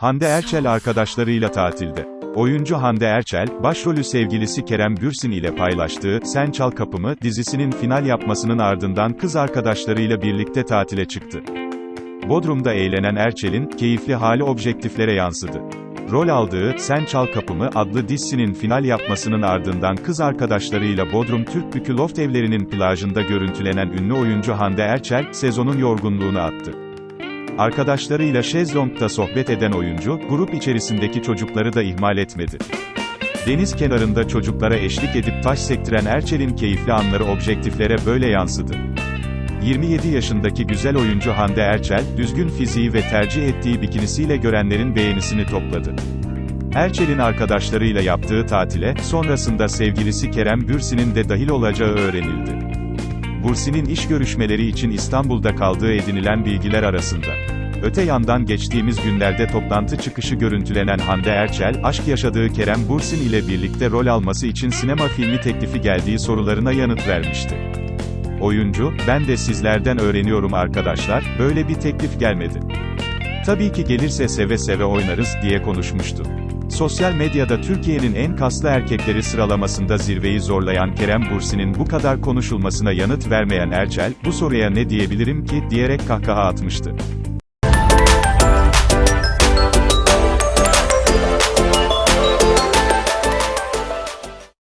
Hande Erçel arkadaşlarıyla tatilde. Oyuncu Hande Erçel, başrolü sevgilisi Kerem Bürsin ile paylaştığı Sen Çal Kapımı dizisinin final yapmasının ardından kız arkadaşlarıyla birlikte tatile çıktı. Bodrum'da eğlenen Erçel'in keyifli hali objektiflere yansıdı. Rol aldığı Sen Çal Kapımı adlı dizisinin final yapmasının ardından kız arkadaşlarıyla Bodrum Türkbükü Loft evlerinin plajında görüntülenen ünlü oyuncu Hande Erçel, sezonun yorgunluğunu attı. Arkadaşlarıyla şezlongda sohbet eden oyuncu, grup içerisindeki çocukları da ihmal etmedi. Deniz kenarında çocuklara eşlik edip taş sektiren Erçel'in keyifli anları objektiflere böyle yansıdı. 27 yaşındaki güzel oyuncu Hande Erçel, düzgün fiziği ve tercih ettiği bikinisiyle görenlerin beğenisini topladı. Erçel'in arkadaşlarıyla yaptığı tatile, sonrasında sevgilisi Kerem Bürsin'in de dahil olacağı öğrenildi. Bursi'nin iş görüşmeleri için İstanbul'da kaldığı edinilen bilgiler arasında. Öte yandan geçtiğimiz günlerde toplantı çıkışı görüntülenen Hande Erçel, aşk yaşadığı Kerem Bursin ile birlikte rol alması için sinema filmi teklifi geldiği sorularına yanıt vermişti. Oyuncu, ben de sizlerden öğreniyorum arkadaşlar, böyle bir teklif gelmedi. Tabii ki gelirse seve seve oynarız, diye konuşmuştu. Sosyal medyada Türkiye'nin en kaslı erkekleri sıralamasında zirveyi zorlayan Kerem Bursi'nin bu kadar konuşulmasına yanıt vermeyen Erçel, bu soruya ne diyebilirim ki, diyerek kahkaha atmıştı.